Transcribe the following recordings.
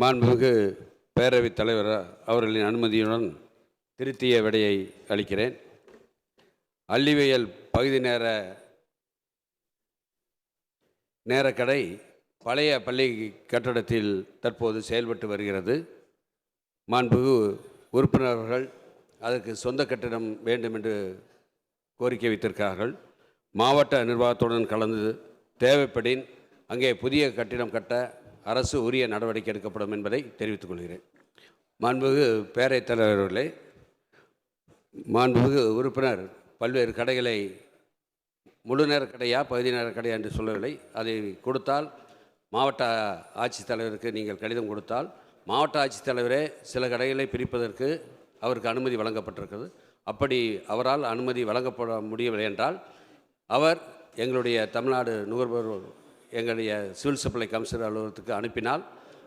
மாண்புமிகு பேரவைத் தலைவர் அவர்களின் அனுமதியுடன் திருத்திய விடையை அளிக்கிறேன். அள்ளிவயல் பகுதி நேர நேரக்கடை பழைய பள்ளி கட்டடத்தில் தற்போது செயல்பட்டு வருகிறது. மாண்புகு உறுப்பினர்கள் அதற்கு சொந்த கட்டிடம் வேண்டும் என்று கோரிக்கை வைத்திருக்கிறார்கள். மாவட்ட நிர்வாகத்துடன் கலந்து தேவைப்படின் அங்கே புதிய கட்டிடம் கட்ட அரசு உரிய நடவடிக்கை எடுக்கப்படும் என்பதை தெரிவித்துக் கொள்கிறேன். மாண்புகு பேரவைத் தலைவர்களே மாண்புமிகு உறுப்பினர் பல்வேறு கடைகளை முழு நேர கடையா பகுதி நேர கடையா என்று சொல்லவில்லை. அதை கொடுத்தால் மாவட்ட ஆட்சித்தலைவருக்கு நீங்கள் கடிதம் கொடுத்தால் மாவட்ட ஆட்சித்தலைவரே சில கடைகளை பிரிப்பதற்கு அவருக்கு அனுமதி வழங்கப்பட்டிருக்கிறது. அப்படி அவரால் அனுமதி வழங்கப்பட முடியவில்லை என்றால் அவர் எங்களுடைய தமிழ்நாடு நுகர்வோர் எங்களுடைய சிவில் சப்ளை கமிஷனர் அலுவலகத்துக்கு அனுப்பினால்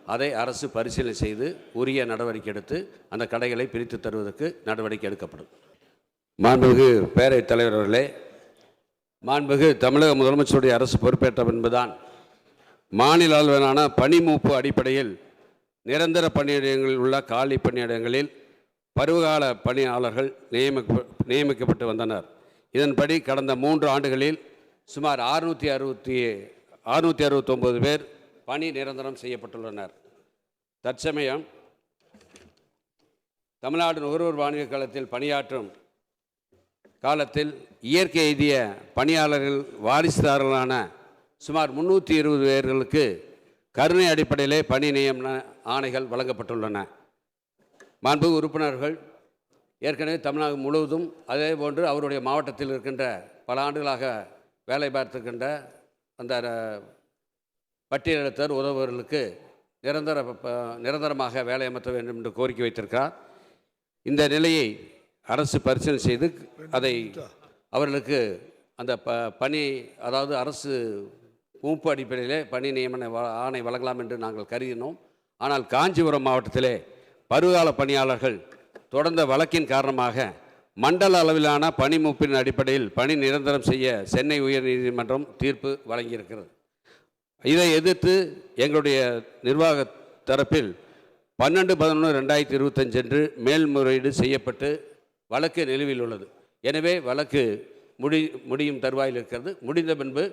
அதை அரசு பரிசீலனை செய்து உரிய நடவடிக்கை எடுத்து அந்த கடைகளை பிரித்து தருவதற்கு நடவடிக்கை எடுக்கப்படும். மாண்புமிகு பேரவைத் தலைவர் அவர்களே மாண்புமிகு தமிழக முதலமைச்சருடைய அரசு பொறுப்பேற்றம் என்பதுதான் மாநில அளவிலான பணி மூப்பு அடிப்படையில் நிரந்தர பணியிடங்களில் உள்ள காலி பணியிடங்களில் பருவகால பணியாளர்கள் நியமிக்க நியமிக்கப்பட்டு வந்தனர். இதன்படி கடந்த மூன்று ஆண்டுகளில் சுமார் அறுநூற்றி அறுபத்தி அறுநூற்றி அறுபத்தொம்போது பேர் பணி நிரந்தரம் செய்யப்பட்டுள்ளனர். தற்சமயம் தமிழ்நாடு நுகர்வோர் வாணிப காலத்தில் பணியாற்றும் காலத்தில் இயற்கை எய்திய பணியாளர்கள் வாரிசுதாரர்களான சுமார் முந்நூற்றி இருபது பேர்களுக்கு கருணை அடிப்படையிலே பணி நியமன ஆணைகள் வழங்கப்பட்டுள்ளன. மாண்பு உறுப்பினர்கள் ஏற்கனவே தமிழ்நாடு முழுவதும் அதே போன்று அவருடைய மாவட்டத்தில் இருக்கின்ற பல ஆண்டுகளாக வேலை பார்த்துக்கின்ற அந்த அஹ், உதவுவர்களுக்கு நிரந்தர ப- நிரந்தரமாக வேலை அமர்த்த வேண்டும் என்று கோரிக்கை வைத்திருக்கிறார். இந்த நிலையை அரசு பரிசீலனை செய்து அதை அவர்களுக்கு அந்த ப பணி அதாவது அரசு மூப்பு அடிப்படையிலே பணி நியமன வ- ஆணை வழங்கலாம் என்று நாங்கள் கருதினோம். ஆனால் காஞ்சிபுரம் மாவட்டத்திலே பருவகால பணியாளர்கள் தொடர்ந்த வழக்கின் காரணமாக மண்டல அளவிலான பணி மூப்பின் அடிப்படையில் பணி நிரந்தரம் செய்ய சென்னை உயர்நீதிமன்றம் தீர்ப்பு வழங்கியிருக்கிறது. இதை எதிர்த்து எங்களுடைய நிர்வாக தரப்பில் பன்னெண்டு பதினொன்று ரெண்டாயிரத்தி இருபத்தஞ்சு அன்று மேல்முறையீடு செய்யப்பட்டு வழக்கு நிலுவையில் உள்ளது. எனவே வழக்கு முடி முடியும் தருவாயில் இருக்கிறது. முடிந்த பின்பு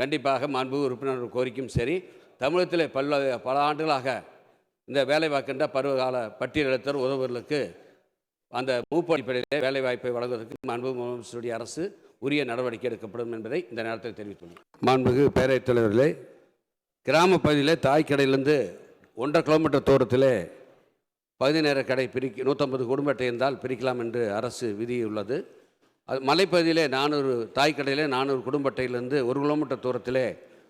கண்டிப்பாக மாண்பு உறுப்பினர் கோரிக்கையும் சரி தமிழகத்திலே பல பல ஆண்டுகளாக இந்த வேலை பருவகால பட்டியலத்தர் உதவுகளுக்கு அந்த மூப்பு அடிப்படையிலே வேலைவாய்ப்பை வழங்குவதற்கு மாண்பு அரசு உரிய நடவடிக்கை எடுக்கப்படும் என்பதை இந்த நேரத்தில் தெரிவித்துள்ளேன் மாண்புமிகு பேரவைத் தலைவர்களே கிராம பகுதியில் தாய் கடையிலிருந்து ஒன்றரை கிலோமீட்டர் தூரத்திலே பகுதி நேர கடை பிரிக்க நூற்றம்பது குடும்ப அட்டை இருந்தால் பிரிக்கலாம் என்று அரசு விதி உள்ளது. அது மலைப்பகுதியிலே நானூறு தாய்க்கடையிலே நானூறு குடும்ப அட்டையிலிருந்து ஒரு கிலோமீட்டர் தூரத்திலே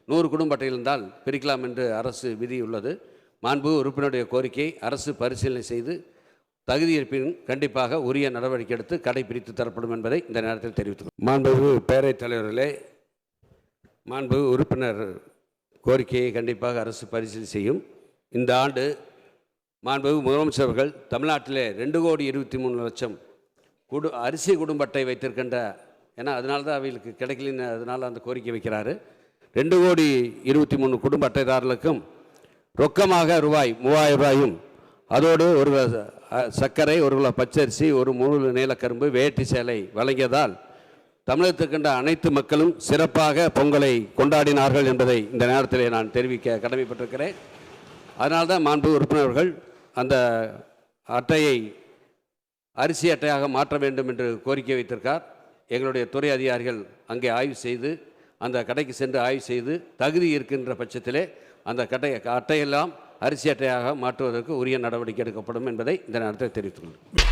நூறு குடும்ப அட்டை இருந்தால் பிரிக்கலாம் என்று அரசு விதி உள்ளது. மாண்பு உறுப்பினருடைய கோரிக்கை அரசு பரிசீலனை செய்து தகுதி இருப்பின் கண்டிப்பாக உரிய நடவடிக்கை எடுத்து கடைபிடித்து தரப்படும் என்பதை இந்த நேரத்தில் தெரிவித்துள்ளோம் மாண்பு பேரவைத் தலைவர்களே மாண்பு உறுப்பினர் கோரிக்கையை கண்டிப்பாக அரசு பரிசீலனை செய்யும். இந்த ஆண்டு மாண்பு முதலமைச்சர் அவர்கள் தமிழ்நாட்டிலே ரெண்டு கோடி இருபத்தி மூணு லட்சம் குடு அரிசி குடும்ப அட்டை வைத்திருக்கின்ற ஏன்னா அதனால தான் அவங்களுக்கு கிடைக்கலன்னு அதனால் அந்த கோரிக்கை வைக்கிறாரு. ரெண்டு கோடி இருபத்தி மூணு குடும்ப அட்டைதாரர்களுக்கும் ரொக்கமாக ரூபாய் மூவாயிரம் ரூபாயும் அதோடு ஒரு சர்க்கரை ஒரு கிலோ பச்சரிசி ஒரு முழு நீலக்கரும்பு வேட்டி சேலை வழங்கியதால் தமிழகத்துக்கின்ற அனைத்து மக்களும் சிறப்பாக பொங்கலை கொண்டாடினார்கள் என்பதை இந்த நேரத்திலே நான் தெரிவிக்க கடமைப்பட்டிருக்கிறேன். அதனால்தான் மாண்பு உறுப்பினர்கள் அந்த அட்டையை அரிசி அட்டையாக மாற்ற வேண்டும் என்று கோரிக்கை வைத்திருக்கார். எங்களுடைய துறை அதிகாரிகள் அங்கே ஆய்வு செய்து அந்த கடைக்கு சென்று ஆய்வு செய்து தகுதி இருக்கின்ற பட்சத்திலே அந்த கடை அட்டையெல்லாம் அரிசி அட்டையாக மாற்றுவதற்கு உரிய நடவடிக்கை எடுக்கப்படும் என்பதை இந்த நேரத்தில் தெரிவித்துள்ளேன்